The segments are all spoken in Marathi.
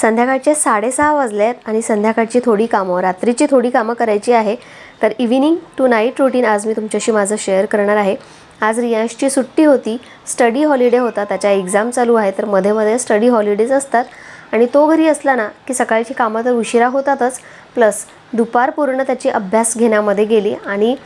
संध्याकाळचे साडेसहा वाजले आहेत आणि संध्याकाळची थोडी कामं रात्रीची थोडी कामं करायची आहे. तर इव्हिनिंग टू नाईट रुटीन आज मी तुमच्याशी माझं शेअर करणार आहे. आज रियांशची सुट्टी होती. स्टडी हॉलिडे होता. त्याच्या एक्झाम चालू आहे. तर मध्ये मध्ये स्टडी हॉलिडेज असतात. आणि तो घरी असला ना की सकाळची कामं तर उशिरा होतातच. प्लस दुपार पूर्ण त्याची अभ्यास घेण्यामध्ये गेली. आणि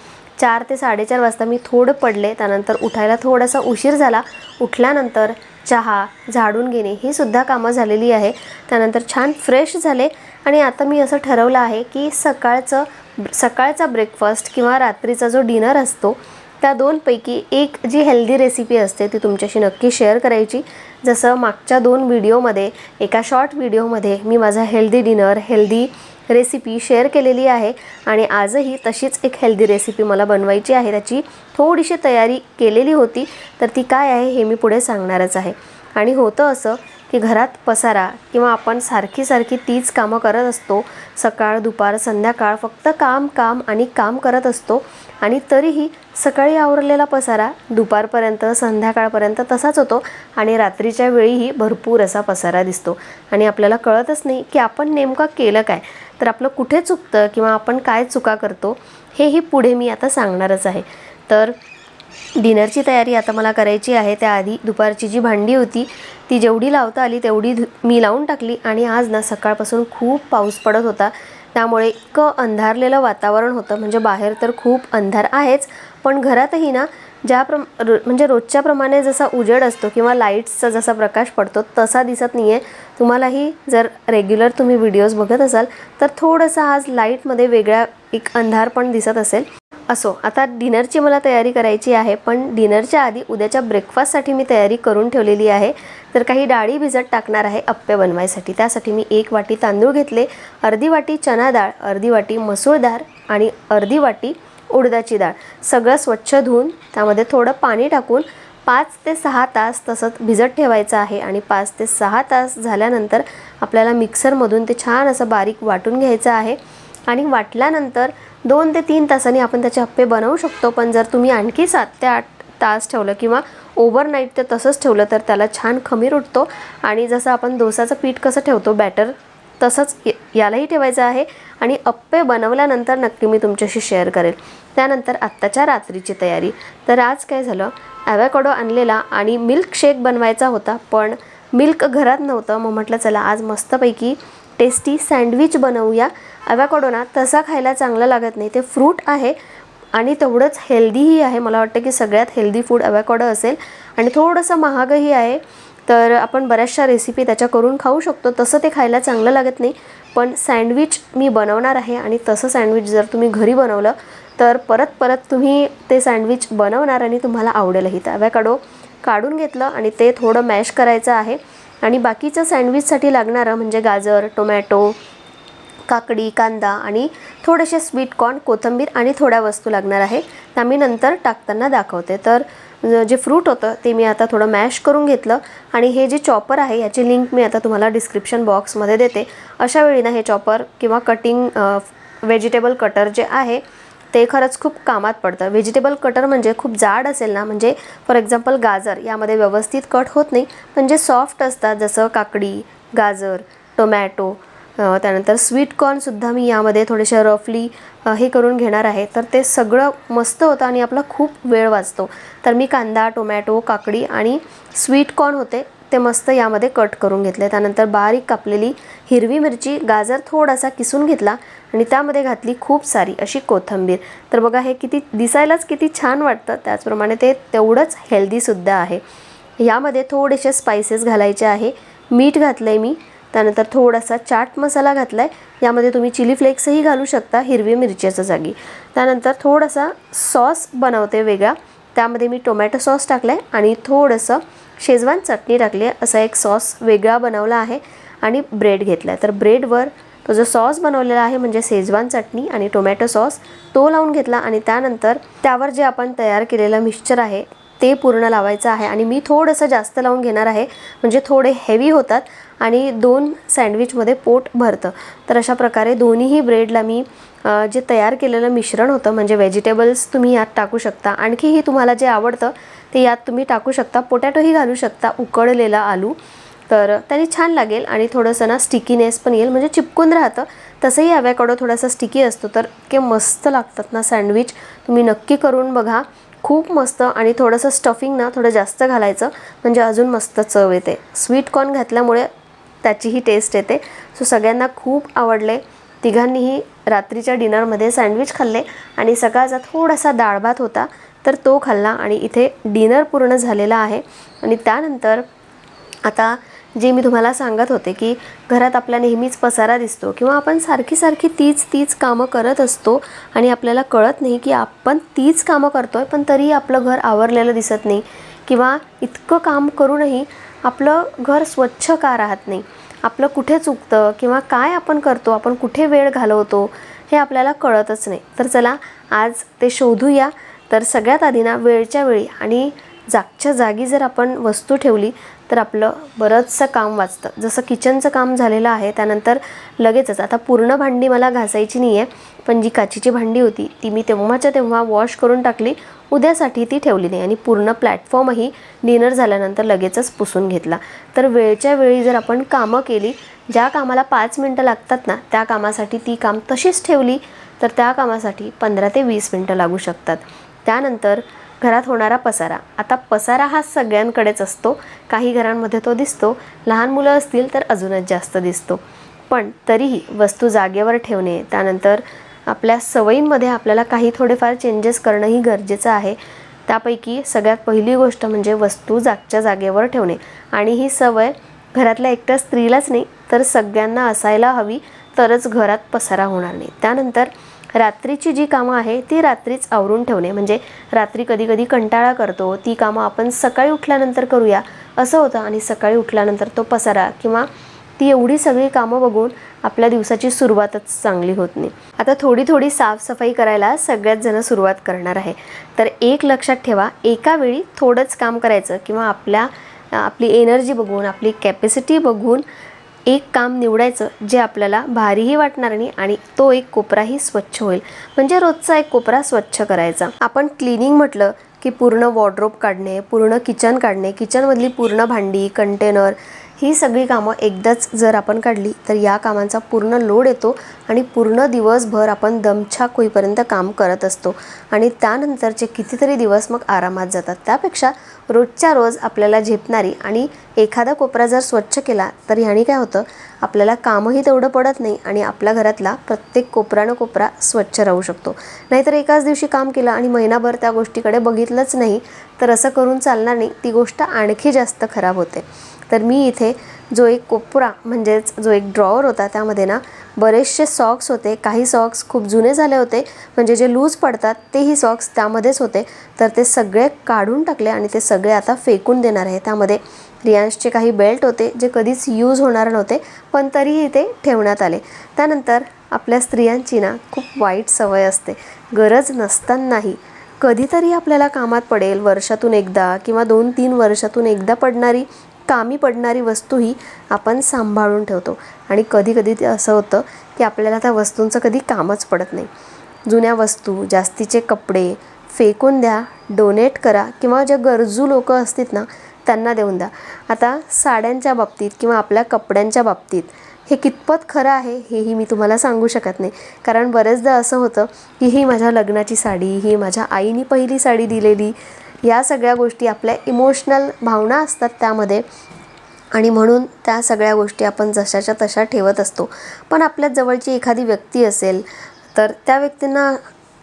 चार ते साडेचार वाजता मी थोडं पडले. त्यानंतर उठायला थोडासा उशीर झाला. उठल्यानंतर चहा झाडून घेणे ही सुद्धा कामं झालेली आहे. त्यानंतर छान फ्रेश झाले. आणि आता मी असं ठरवलं आहे की सकाळचं सकाळचा ब्रेकफास्ट किंवा रात्रीचा जो डिनर असतो त्या दोनपैकी एक जी हेल्दी रेसिपी असते ती तुमच्याशी नक्की शेअर करायची. जसं मागच्या दोन व्हिडिओमध्ये एका शॉर्ट व्हिडिओमध्ये मी माझा healthy dinner healthy recipe share केलेली आहे आणि आजही तशीच एक हेल्दी रेसिपी मला बनवायची आहे. त्याची थोडीशी तयारी केलेली होती तर ती काय आहे हे मी पुढे सांगणारच आहे. आणि होतं असं की घरात पसारा किंवा आपण सारखी सारखी तीच कामं करत असतो सकाळ दुपार संध्याकाळ फक्त काम काम आणि काम करत असतो आणि तरीही सकाळी आवरलेला पसारा दुपारपर्यंत संध्याकाळपर्यंत तसाच होतो आणि रात्रीच्या वेळीही भरपूर असा पसारा दिसतो. आणि आपल्याला कळतच नाही की आपण नेमकं केलं काय? तर आपलं कुठे चुकतं किंवा आपण काय चुका करतो हेही पुढे मी आता सांगणारच आहे. तर डिनरची तयारी आता मला करायची आहे. त्याआधी दुपारची जी भांडी होती ती जेवढी लावता आली तेवढी मी लावून टाकली आणि आज ना सकाळपासून खूप पाऊस पडत होता. त्यामुळे इतकं अंधारलेलं वातावरण होतं. म्हणजे बाहेर तर खूप अंधार आहेच पण घरातही ना ज्या प्र म्हणजे रोजच्या प्रमाणे जसा उजेड असतो किंवा लाईट्सचा जसा प्रकाश पडतो तसा दिसत नाही आहे तुम्हालाही जर रेग्युलर तुम्ही व्हिडिओज बघत असाल तर थोडंसं आज लाईटमध्ये वेगळा एक अंधार पण दिसत असेल. असो आता डिनरची मला तयारी करायची आहे पण डिनरच्या आधी उद्याच्या ब्रेकफास्टसाठी मी तयारी करून ठेवलेली आहे. तर काही डाळी भिजत टाकणार आहे अप्पे बनवायसाठी. त्यासाठी मी एक वाटी तांदूळ घेतले अर्धी वाटी चना डाळ अर्धी वाटी मसूर डाळ आणि अर्धी वाटी उडदाची डाळ. सगळं स्वच्छ धुवून त्यामध्ये थोडं पाणी टाकून पाच ते सहा तास तसंच भिजत ठेवायचं आहे आणि पाच ते सहा तास झाल्यानंतर आपल्याला मिक्सरमधून ते छान असं बारीक वाटून घ्यायचं आहे. आणि वाटल्यानंतर दोन ते तीन तासांनी आपण त्याचे अप्पे बनवू शकतो पण जर तुम्ही आणखी सात ते आठ तास ठेवलं किंवा ओव्हरनाईट ते तसंच ठेवलं तर त्याला छान खमीर उठतो. आणि जसं आपण डोसाचं पीठ कसं ठेवतो बॅटर तसंच य- यालाही ठेवायचं आहे. आणि अप्पे बनवल्यानंतर नक्की मी तुमच्याशी शेअर करेल. त्यानंतर आत्ताच्या रात्रीची तयारी. तर आज काय झालं? ॲवॅकडो आणलेला आणि मिल्क शेक बनवायचा होता पण मिल्क घरात नव्हतं. मग म्हटलं चला आज मस्तपैकी टेस्टी सँडविच बनवूया. ॲवॅकडो ना तसा खायला चांगला लागत नाही. ते फ्रूट आहे आणि तेवढंच हेल्दीही आहे. मला वाटतं की सगळ्यात हेल्दी फूड ॲवॅकडो असेल. आणि थोडंसं महागही आहे. तर आपण बऱ्याचशा रेसिपी त्याच्या करून खाऊ शकतो. तसं ते खायला चांगलं लागत नाही. पण सँडविच मी बनवणार आहे आणि तसं सँडविच जर तुम्ही घरी बनवलं तर परत परत तुम्ही ते सँडविच बनवणार आणि तुम्हाला आवडेलही. तर काढून घेतलं आणि ते थोडं मॅश करायचं आहे. आणि बाकीचं सँडविचसाठी लागणारं म्हणजे गाजर टोमॅटो काकडी कांदा आणि थोडेसे स्वीट कॉर्न कोथिंबीर आणि थोड्या वस्तू लागणार आहे. त्या मी नंतर टाकताना दाखवते. तर जे फ्रूट होतं ते मी आता थोडं मॅश करून घेतलं. आणि हे जे चॉपर आहे याची लिंक मी आता तुम्हाला डिस्क्रिप्शन बॉक्समध्ये देते. अशा वेळी ना हे चॉपर किंवा कटिंग व्हेजिटेबल कटर जे आहे ते खरंच खूप कामात पडतं. व्हेजिटेबल कटर म्हणजे खूप जाड असेल ना म्हणजे फॉर एक्झाम्पल गाजर यामध्ये व्यवस्थित कट होत नाही. पण जे सॉफ्ट असतात जसं काकडी गाजर टोमॅटो त्यानंतर स्वीट कॉर्नसुद्धा मी यामध्ये थोडेसे रफली हे करून घेणार आहे. तर ते सगळं मस्त होतं आणि आपला खूप वेळ वाचतो. तर मी कांदा टोमॅटो काकडी आणि स्वीट कॉर्न होते ते मस्त यामध्ये कट करून घेतले. त्यानंतर बारीक कापलेली हिरवी मिरची गाजर थोडासा किसून घेतला आणि त्यामध्ये घातली खूप सारी अशी कोथिंबीर. तर बघा हे किती दिसायलाच किती छान वाटतं. त्याचप्रमाणे ते तेवढंच हेल्दीसुद्धा आहे. यामध्ये थोडेसे स्पायसेस घालायचे आहे. मीठ घातलं आहे मी. त्यानंतर थोडासा चाट मसाला घातला आहे यामध्ये तुम्ही चिली फ्लेक्सही घालू शकता हिरवी मिरच्याच्या जागी. त्यानंतर थोडासा सॉस बनवते वेगळा. त्यामध्ये मी टोमॅटो सॉस टाकला आहे आणि थोडंसं शेजवान चटणी टाकली आहे. असा एक सॉस वेगळा बनवला आहे आणि ब्रेड घेतला आहे तर ब्रेडवर तो जो सॉस बनवलेला आहे म्हणजे शेजवान चटणी आणि टोमॅटो सॉस तो लावून घेतला आणि त्यानंतर त्यावर जे आपण तयार केलेलं मिक्सचर आहे ते पूर्ण लावायचं आहे. आणि मी थोडंसं जास्त लावून घेणार आहे म्हणजे थोडे हेवी होतात. आणि दोन सँडविचमध्ये पोट भरतं. तर अशा प्रकारे दोन्हीही ब्रेडला मी जे तयार केलेलं मिश्रण होतं म्हणजे व्हेजिटेबल्स तुम्ही यात टाकू शकता. आणखीही तुम्हाला जे आवडतं ते यात तुम्ही टाकू शकता. पोटॅटोही घालू शकता उकडलेला आलू. तर त्याने छान लागेल आणि थोडंसं ना स्टिकीनेस पण येईल. म्हणजे चिपकून राहतं. तसंही ॲवॅकडो थोडासा स्टिकी असतो. तर इतके मस्त लागतात ना सँडविच. तुम्ही नक्की करून बघा. खूप मस्त आणि थोडंसं स्टफिंग ना थोडं जास्त घालायचं. म्हणजे अजून मस्त चव येते. स्वीट कॉर्न घातल्यामुळे त्याचीही टेस्ट येते. सो सगळ्यांना खूप आवडले. तिघांनीही रात्रीच्या डिनरमध्ये सँडविच खाल्ले आणि सकाळचा थोडासा डाळ भात होता तर तो खाल्ला आणि इथे डिनर पूर्ण झालेला आहे. आणि त्यानंतर आता जे मी तुम्हाला सांगत होते की घरात आपला नेहमीच पसारा दिसतो किंवा आपण सारखी सारखी तीच तीच कामं करत असतो आणि आपल्याला कळत नाही की आपण तीच कामं करतो आहे पण तरीही आपलं घर आवरलेलं दिसत नाही किंवा इतकं काम करूनही आपलं घर स्वच्छ का राहत नाही? आपलं कुठे चुकतं किंवा काय आपण करतो? आपण कुठे वेळ घालवतो? हे आपल्याला कळतच नाही. तर चला आज ते शोधूया. तर सगळ्यात आधी ना वेळच्या वेळी आणि जागच्या जागी जर आपण वस्तू ठेवली तर आपलं बरंचसं काम वाचतं. जसं किचनचं काम झालेलं आहे त्यानंतर लगेचच. आता पूर्ण भांडी मला घासायची नाही आहे पण जी काचीची भांडी होती ती मी तेव्हाच्या तेव्हा वॉश करून टाकली. उद्यासाठी ती ठेवली नाही आणि पूर्ण प्लॅटफॉर्मही डिनर झाल्यानंतर लगेचच पुसून घेतला. तर वेळच्या वेळी जर आपण कामं केली ज्या कामाला पाच मिनटं लागतात ना त्या कामासाठी ती काम तशीच ठेवली तर त्या कामासाठी पंधरा ते वीस मिनटं लागू शकतात. त्यानंतर घरात होणारा पसारा. आता पसारा हा सगळ्यांकडेच असतो. काही घरांमध्ये तो दिसतो. लहान मुलं असतील तर अजूनच जास्त दिसतो. पण तरीही वस्तू जागेवर ठेवणे त्यानंतर आपल्या सवयींमध्ये आपल्याला काही थोडेफार चेंजेस करणंही गरजेचं आहे. त्यापैकी सगळ्यात पहिली गोष्ट म्हणजे वस्तू जागच्या जागेवर ठेवणे. आणि ही सवय घरातल्या एकट्या स्त्रीलाच नाही तर सगळ्यांना असायला हवी तरच घरात पसारा होणार नाही. त्यानंतर रात्रीची जी कामं आहे ती रात्रीच आवरून ठेवणे. म्हणजे रात्री कधी कधी कंटाळा करतो ती कामं आपण सकाळी उठल्यानंतर करूया असं होतं. आणि सकाळी उठल्यानंतर तो पसारा किंवा ती एवढी सगळी कामं बघून आपल्या दिवसाची सुरुवातच चांगली होत नाही. आता थोडी थोडी साफसफाई करायला सगळ्यात जण सुरुवात करणार आहे. तर एक लक्षात ठेवा एका वेळी थोडंच काम करायचं किंवा आपल्या आपली एनर्जी बघून आपली कॅपॅसिटी बघून एक काम निवडायचं जे आपल्याला भारीही वाटणार नाही आणि तो एक कोपराही स्वच्छ होईल. म्हणजे रोजचा एक कोपरा स्वच्छ करायचा. आपण क्लिनिंग म्हटलं की पूर्ण वॉर्ड्रोब काढणे पूर्ण किचन काढणे किचनमधली पूर्ण भांडी कंटेनर ही सगळी कामं एकदाच जर आपण काढली तर या कामांचा पूर्ण लोड येतो आणि पूर्ण दिवसभर आपण दमछाक होईपर्यंत काम करत असतो. आणि त्यानंतरचे कितीतरी दिवस मग आरामात जातात. त्यापेक्षा रोजच्या रोज आपल्याला झेपणारी आणि एखादा कोपरा जर स्वच्छ केला तर ह्याने काय होतं? आपल्याला कामही तेवढं पडत नाही आणि आपल्या घरातला प्रत्येक कोपरानं कोपरा स्वच्छ राहू शकतो. नाहीतर एकाच दिवशी काम केलं आणि महिनाभर त्या गोष्टीकडे बघितलंच नाही तर असं करून चालणार नाही. ती गोष्ट आणखी जास्त खराब होते. तर मी इथे जो एक कोपरा म्हणजेच जो एक ड्रॉवर होता त्यामध्ये ना बरेचसे सॉक्स होते. काही सॉक्स खूप जुने झाले होते. म्हणजे जे लूज पडतात तेही सॉक्स त्यामध्येच होते. तर ते सगळे काढून टाकले आणि ते सगळे आता फेकून देणार आहे. त्यामध्ये रियांशचे काही बेल्ट होते जे कधीच यूज होणार नव्हते पण तरीही ते ठेवण्यात आले. त्यानंतर आपल्या स्त्रियांची ना खूप वाईट सवय असते. गरज नसतानाही कधीतरी आपल्याला कामात पडेल वर्षातून एकदा किंवा दोन तीन वर्षातून एकदा पडणारी कामी पडणारी वस्तूही आपण सांभाळून ठेवतो. आणि कधी कधी ते असं होतं की आपल्याला त्या वस्तूंचं कधी कामच पडत नाही. जुन्या वस्तू जास्तीचे कपडे फेकून द्या डोनेट करा किंवा ज्या गरजू लोक असतील ना त्यांना देऊन द्या. आता साड्यांच्या बाबतीत किंवा आपल्या कपड्यांच्या बाबतीत हे कितपत खरं आहे हेही मी तुम्हाला सांगू शकत नाही. कारण बरेचदा असं होतं की ही माझ्या लग्नाची साडी ही माझ्या आईनी पहिली साडी दिलेली या सगळ्या गोष्टी आपल्या इमोशनल भावना असतात त्यामध्ये. आणि म्हणून त्या सगळ्या गोष्टी आपण जशाच्या तशा ठेवत असतो. पण आपल्या जवळची एखादी व्यक्ती असेल तर त्या व्यक्तींना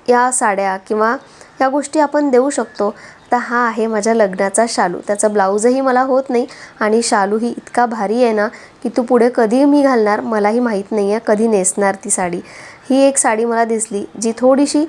या साड्या किंवा या गोष्टी आपण देऊ शकतो. आता हा आहे माझ्या लग्नाचा शालू. त्याचा ब्लाऊजही मला होत नाही आणि शालूही इतका भारी आहे ना की तू पुढे कधी मी घालणार मलाही माहीत नाही आहे कधी नेसणार ती साडी. ही एक साडी मला दिसली जी थोडीशी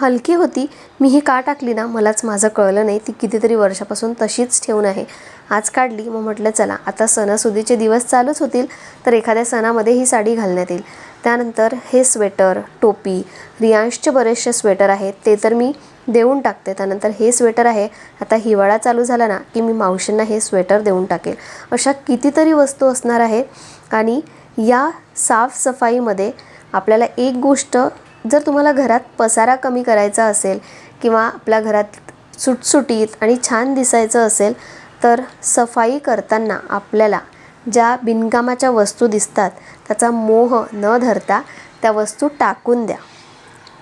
हलकी होती. मी ही का टाकली ना मलाच माझं कळलं नाही. ती कितीतरी वर्षापासून तशीच ठेवून आहे. आज काढली मग म्हटलं चला आता सणासुदीचे दिवस चालूच होतील तर एखाद्या सणामध्ये ही साडी घालण्यात येईल. त्यानंतर हे स्वेटर टोपी रियांशचे बरेचसे स्वेटर आहेत ते तर मी देऊन टाकते. त्यानंतर हे स्वेटर आहे आता हिवाळा चालू झाला ना की मी मावशींना हे स्वेटर देऊन टाकेल. अशा कितीतरी वस्तू असणार आहेत आणि या साफसफाईमध्ये आपल्याला एक गोष्ट जर तुम्हाला घरात पसारा कमी करायचा असेल किंवा आपल्या घरात सुटसुटीत आणि छान दिसायचं असेल तर सफाई करताना आपल्याला ज्या बिनकामाच्या वस्तू दिसतात त्याचा मोह न धरता त्या वस्तू टाकून द्या.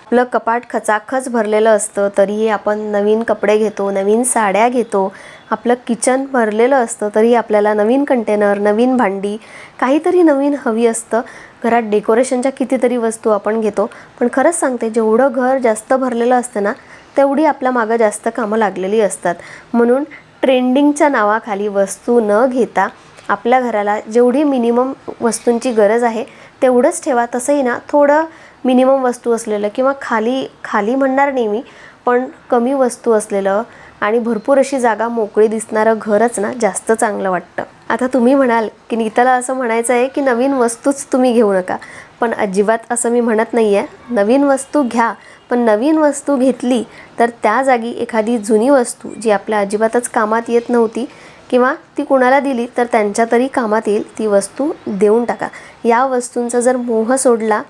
आपलं कपाट खचाखच भरलेलं असतं तरीही आपण नवीन कपडे घेतो नवीन साड्या घेतो आपलं किचन भरलेलं असतं तरी आपल्याला नवीन कंटेनर नवीन भांडी काहीतरी नवीन हवी असतं घरात डेकोरेशनच्या कितीतरी वस्तू आपण घेतो पण खरंच सांगते जेवढं घर जास्त भरलेलं असतं ना तेवढी आपल्या मागं जास्त कामं लागलेली असतात. म्हणून ट्रेंडिंगच्या नावाखाली वस्तू न घेता आपल्या घराला जेवढी मिनिमम वस्तूंची गरज आहे तेवढंच ठेवा. तसंही ना थोडं मिनिमम वस्तू असलेलं किंवा खाली खाली म्हणणार नाही मी पण कमी वस्तू असलेलं आणि भरपूर अशी जागा मोकळी दिसणारं घरच ना जास्त चांगलं वाटतं. आता तुम्ही म्हणाल की नीताला असं म्हणायचं आहे की नवीन वस्तूच तुम्ही घेऊ नका. पण अजिबात असं मी म्हणत नाही आहे नवीन वस्तू घ्या पण नवीन वस्तू घेतली तर त्या जागी एखादी जुनी वस्तू जी आपल्या अजिबातच कामात येत नव्हती किंवा ती कुणाला दिली तर त्यांच्या तरी कामात येईल ती वस्तू देऊन टाका. या वस्तूंचा जर मोह सोडला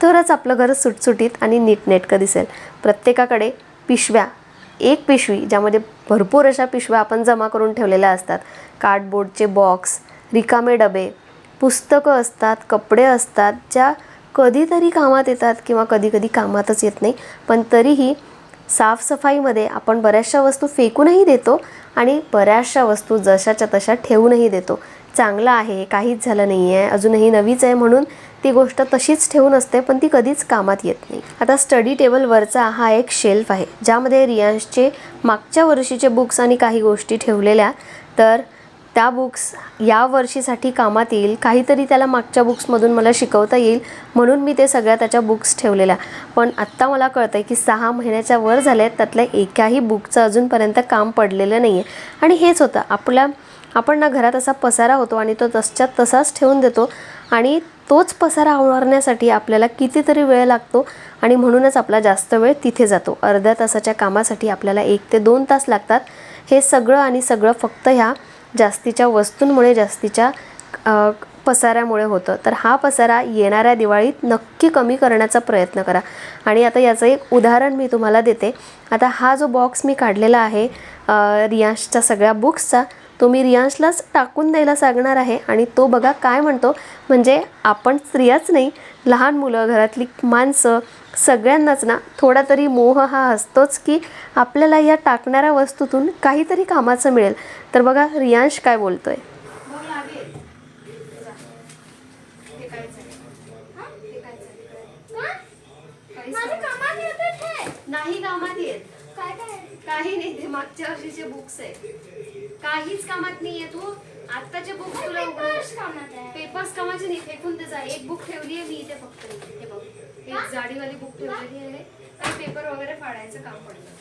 तरच आपलं घर सुटसुटीत आणि नीटनेटकं दिसेल. प्रत्येकाकडे पिशव्या एक पिशवी ज्यामध्ये भरपूर अशा पिशव्या आपण जमा करून ठेवलेल्या असतात. कार्डबोर्डचे बॉक्स रिकामे डबे पुस्तकं असतात कपडे असतात ज्या कधीतरी कामात येतात किंवा कधीकधी कामातच येत नाही पण तरीही साफसफाईमध्ये आपण बऱ्याचशा वस्तू फेकूनही देतो आणि बऱ्याचशा वस्तू जशाच्या तशा ठेवूनही देतो. चांगलं आहे काहीच झालं नाही आहे अजूनही नवीच आहे म्हणून ती गोष्ट तशीच ठेवून असते पण ती कधीच कामात येत नाही. आता स्टडी टेबलवरचा हा एक शेल्फ आहे ज्यामध्ये रियांशचे मागच्या वर्षीचे बुक्स आणि काही गोष्टी ठेवलेल्या तर त्या बुक्स या वर्षीसाठी कामात येईल. काहीतरी त्याला मागच्या बुक्समधून मला शिकवता येईल. म्हणून मी ते सगळ्या त्याच्या बुक्स ठेवलेल्या. पण आत्ता मला कळतं आहे की सहा महिन्याच्या वर झाल्या आहेत त्यातल्या एकाही बुकचं अजूनपर्यंत काम पडलेलं नाही आहे आणि हेच होतं. आपल्या आपण ना घरात असा पसारा होतो आणि तो तसच्या तसाच ठेवून देतो. आणि तोच पसारा आवरण्यासाठी आपल्याला कितीतरी वेळ लागतो आणि म्हणूनच आपला जास्त वेळ तिथे जातो. अर्ध्या तासाच्या कामासाठी आपल्याला एक ते दोन तास लागतात. हे सगळं आणि सगळं फक्त ह्या जास्तीच्या वस्तूंमुळे जास्तीच्या पसाऱ्यामुळे होतं. तर हा पसारा येणाऱ्या दिवाळीत नक्की कमी करण्याचा प्रयत्न करा. आणि आता याचं एक उदाहरण मी तुम्हाला देते. आता हा जो बॉक्स मी काढलेला आहे रियांशच्या सगळ्या बुक्सचा तो मी रियांशलाच टाकून द्यायला सांगणार आहे. आणि तो बघा काय म्हणतो. म्हणजे आपण स्त्रियाच नाही लहान मुलं घरातली माणसं सगळ्यांनाच ना थोडा तरी मोह हा असतोच की आपल्याला या टाकणाऱ्या वस्तूतून काहीतरी कामाचं मिळेल. तर बघा रियांश काय बोलतोय. हे. नाही कामात येत. काय काय काही नाही ते मागच्या वर्षीचे बुक्स आहे काहीच कामात नाहीये तू. आत्ताचे बुक्स तुला पेपर्स कामात आहे पेपर्स कामाचे नाही फेकून त्याचा एक बुक ठेवली आहे मी इथे फक्त. हे बघ. एक जाडीवाली बुक ठेवलेली आहे. आणि पेपर वगैरे फाडायचं काम पडलं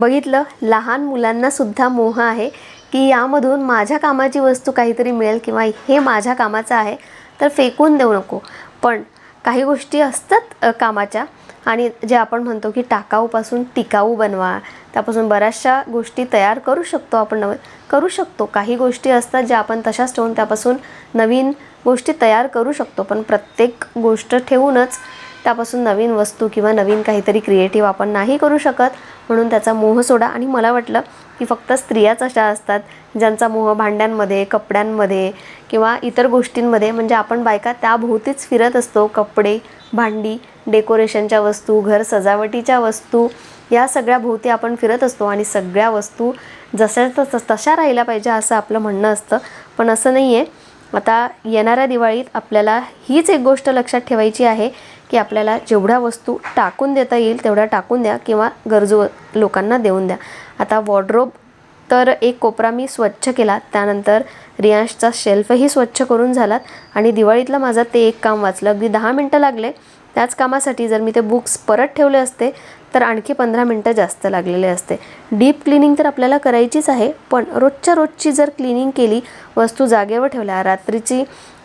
बघितलं? लहान मुलांना सुद्धा मोह आहे की यामधून माझ्या कामाची वस्तू काहीतरी मिळेल किंवा हे माझ्या कामाचं आहे तर फेकून देऊ नको. पण काही गोष्टी असतात कामाच्या. आणि जे आपण म्हणतो की टाकाऊपासून टिकाऊ बनवा. त्यापासून बऱ्याचशा गोष्टी तयार करू शकतो आपण नव करू शकतो. काही गोष्टी असतात ज्या आपण तशाच ठेवून त्यापासून नवीन गोष्टी तयार करू शकतो पण प्रत्येक गोष्ट ठेवूनच त्यापासून नवीन वस्तू किंवा नवीन काहीतरी क्रिएटिव्ह आपण नाही करू शकत. म्हणून त्याचा मोह सोडा. आणि मला वाटलं की फक्त स्त्रियाच अशा असतात ज्यांचा मोह भांड्यांमध्ये कपड्यांमध्ये किंवा इतर गोष्टींमध्ये म्हणजे आपण बायका त्याभोवतीच फिरत असतो. कपडे भांडी डेकोरेशनच्या वस्तू घर सजावटीच्या वस्तू या सगळ्या भोवती आपण फिरत असतो. आणि सगळ्या वस्तू जशा तस- तशा राहिल्या पाहिजे असं आपलं म्हणणं असतं. पण असं नाही आहे आता येणाऱ्या दिवाळीत आपल्याला हीच एक गोष्ट लक्षात ठेवायची आहे की आपल्याला जेवढ्या वस्तू टाकून देता येईल तेवढ्या टाकून द्या किंवा गरजू लोकांना देऊन द्या. आता वॉर्ड्रोब तर एक कोपरा मी स्वच्छ केला त्यानंतर रियांशचा शेल्फही स्वच्छ करून झालात आणि दिवाळीतलं माझं ते एक काम वाचलं. अगदी दहा मिनटं लागले. त्याच कामासाठी जर मी ते बुक्स परत ठेवले असते तर आणखी पंधरा मिनटं जास्त लागलेले असते. डीप क्लिनिंग तर आपल्याला करायचीच आहे पण रोजच्या रोजची जर क्लिनिंग केली वस्तू जागेवर ठेवल्या रात्रीची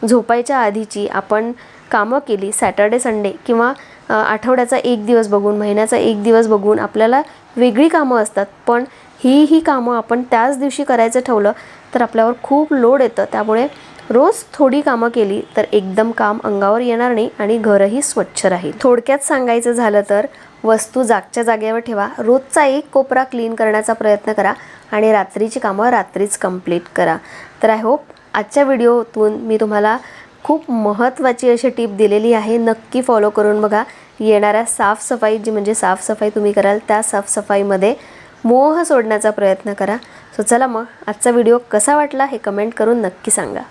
झोपायच्या आधीची आपण कामं केली सॅटर्डे संडे किंवा आठवड्याचा एक दिवस बघून महिन्याचा एक दिवस बघून आपल्याला वेगळी कामं असतात पण ही ही कामं आपण त्याच दिवशी करायचं ठेवलं तर आपल्यावर खूप लोड येतं. त्यामुळे रोज थोडी कामं केली तर एकदम काम अंगावर येणार नाही आणि घरही स्वच्छ राहील. थोडक्यात सांगायचं झालं तर वस्तू जागच्या जागेवर ठेवा. रोजचा एक कोपरा क्लीन करण्याचा प्रयत्न करा आणि रात्रीची कामं रात्रीच कंप्लीट करा. तर आय होप आजच्या व्हिडिओतून मी तुम्हाला खूप महत्त्वाची अशी टीप दिलेली आहे. नक्की फॉलो करून बघा. येणाऱ्या साफसफाई जी म्हणजे साफसफाई तुम्ही कराल त्या साफसफाईमध्ये मोह सोडण्याचा प्रयत्न करा. सो चला मग आजचा व्हिडिओ कसा वाटला हे कमेंट करून नक्की सांगा.